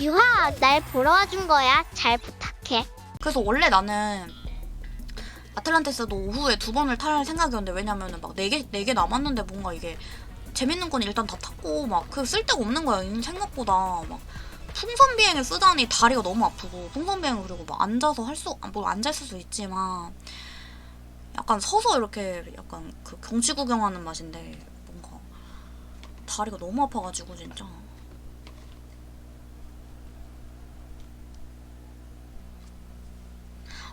유하, 날 보러 와준 거야. 잘 부탁해. 그래서 원래 나는 아틀란티스도 오후에 두 번을 탈 생각이었는데 왜냐면은 막 네 개 네 개 남았는데 뭔가 이게 재밌는 건 일단 다 탔고 막 그 쓸데가 없는 거야 이 생각보다 막 풍선 비행을 쓰다니 다리가 너무 아프고 풍선 비행을 그리고 막 앉아서 할수뭐 앉아 있을 수 있지만 약간 서서 이렇게 약간 그 경치 구경하는 맛인데 뭔가 다리가 너무 아파가지고 진짜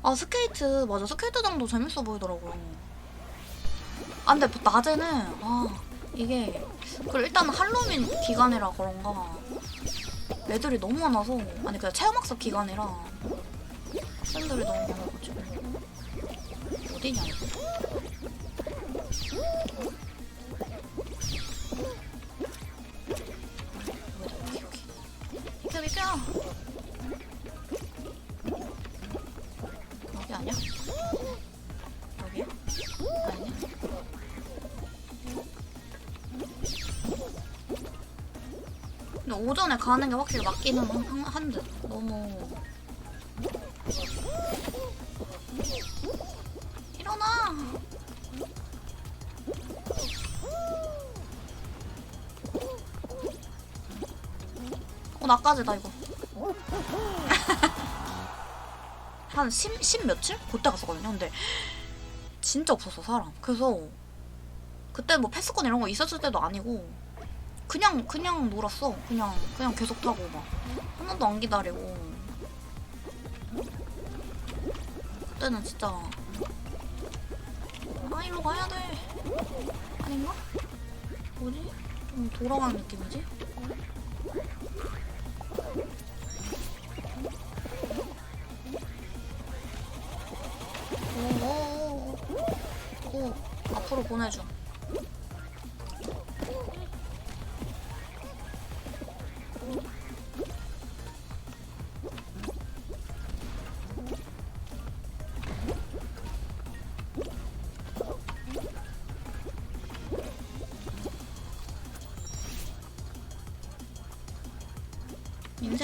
아 스케이트 맞아. 스케이트장도 재밌어 보이더라고요. 아 근데 낮에는 아 이게 그 일단 할로윈 기간이라 그런가. 애들이 너무 많아서 아니 그냥 체험학습 기간이라 학생들이 너무 많아가지고. 어디냐 이거? 여기 여기? 비켜 여기 오전에 가는 게 확실히 맞기는 한- 한- 한데 너무 일어나 어 나까지다 이거 한 10, 10 며칠? 그때 갔었거든요. 근데 진짜 없었어 사람. 그래서 그때 뭐 패스권 이런 거 있었을 때도 아니고 그냥 그냥 놀았어. 그냥 그냥 계속 타고 막 하나도 안 기다리고 그때는 진짜 아 일로 가야 돼 아닌가? 뭐지? 좀 돌아가는 느낌이지? 오, 오, 오, 앞으로 보내줘.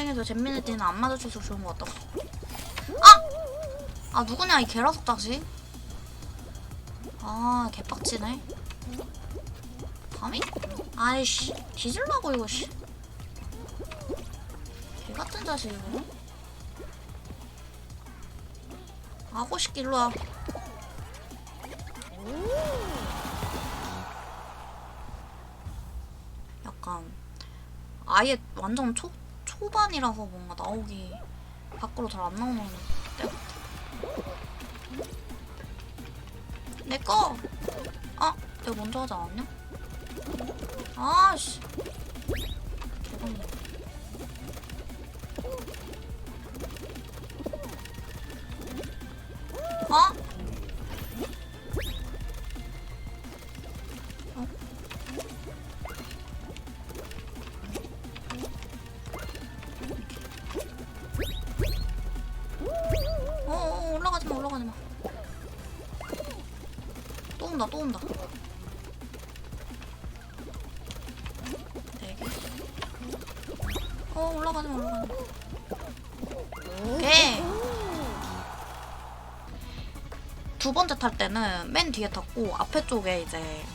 인생에서 잼민의 띠는 안 맞아줘서 좋은 것 같다. 아! 아 누구냐 이 계라석 자식? 아 개빡치네. 감히? 아이씨 뒤질라고 이거 씨. 개 같은 자식 이거. 아고 싶기 일로 와. 약간 아예 완전 초 초반이라서 뭔가 나오기 밖으로 잘 안 나오는 때 같아. 내 거! 아, 내가 먼저 하지 않았냐? 아씨. 죄송해요. 어? 어? 올라가지 마, 올라가지 마. 또 온다, 또 온다. 네 개. 어, 올라가지 마, 올라가지 마. 오케이. 두 번째 탈 때는 맨 뒤에 탔고 앞에 쪽에 이제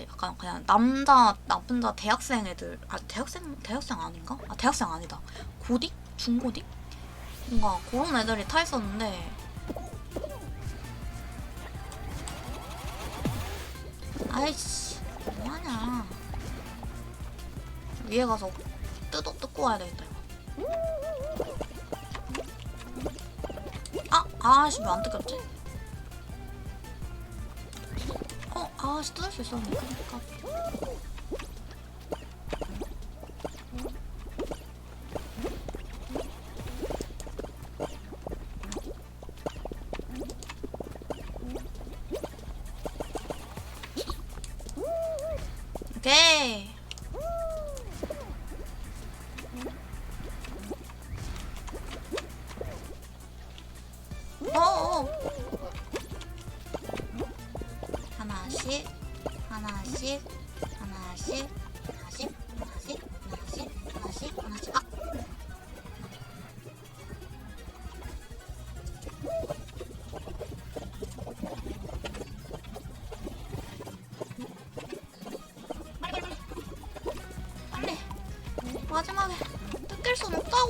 약간 그냥 남자 남자 대학생 애들 아 대학생 대학생 아닌가? 아 대학생 아니다 고딕 중고딕 뭔가 그런 애들이 타 있었는데. 아이씨 뭐하냐. 위에 가서 뜯어 뜯고 와야 되겠다 아 아씨 왜 안 뜯겼지? 어 아씨 뜯을 수 있었는데 그러니까 오케이 어어. 하나씩 하나씩 하나씩 하나씩 하나씩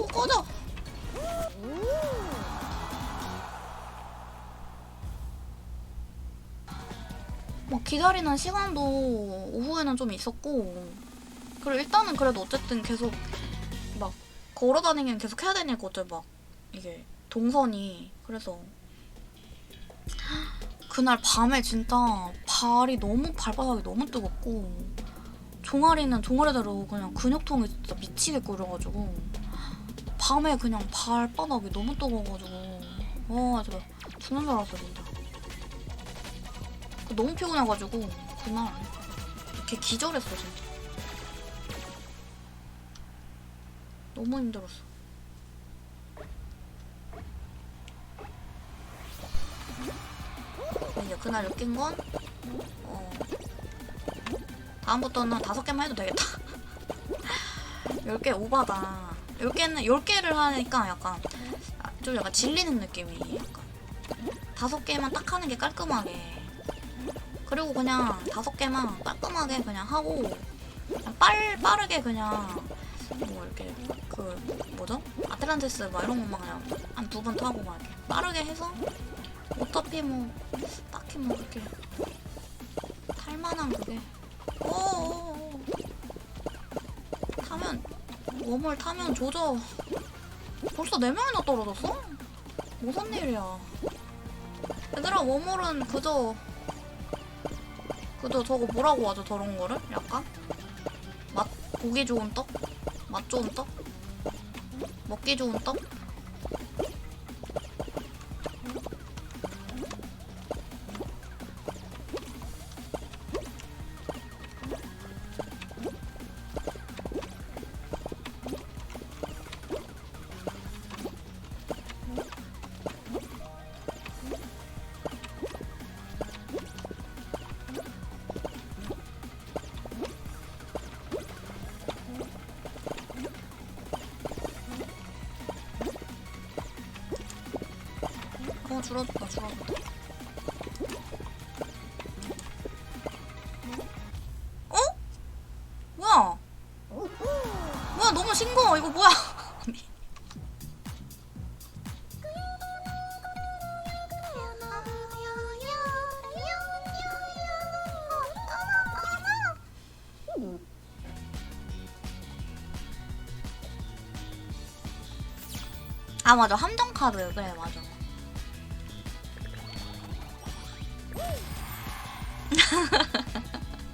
순 없다고 꺼져. 뭐 기다리는 시간도 오후에는 좀 있었고 그리고 일단은 그래도 어쨌든 계속 막 걸어 다니긴 계속 해야 되니까 어째 막 이게 동선이 그래서 그날 밤에 진짜 발이 너무 발바닥이 너무 뜨겁고 종아리는 종아리대로 그냥 근육통이 진짜 미치게 끓여가지고 밤에 그냥 발바닥이 너무 뜨거워가지고. 와 진짜 죽는 줄 알았어 진짜. 너무 피곤해가지고 그날 이렇게 기절했어 진짜. 너무 힘들었어. 이제 그날 느낀 건 어, 다음부터는 다섯 개만 해도 되겠다. 열개 오바다. 열 개는 열 개를 하니까 약간 아, 좀 약간 질리는 느낌이 약간 다섯 개만 딱 하는 게 깔끔하게. 그리고 그냥 다섯 개만 깔끔하게 그냥 하고 그냥 빨 빠르게 그냥 뭐 이렇게 그 뭐죠? 아틀란티스 막 이런 것만 그냥 한 두 번 타고 막 이렇게 빠르게 해서 어차피 뭐 딱히 뭐 그렇게 탈만한 그게 웜을 타면 조져 벌써 4명이나 떨어졌어? 무슨 일이야 얘들아 웜홀은 그저 그저 저거 뭐라고 하죠 저런 거를? 약간? 맛 보기 좋은 떡? 맛 좋은 떡? 먹기 좋은 떡? 줄어들다 줄어들다. 어? 뭐야? 뭐야 너무 싱거워. 이거 뭐야. 아 맞아. 함정 카드 그래 맞아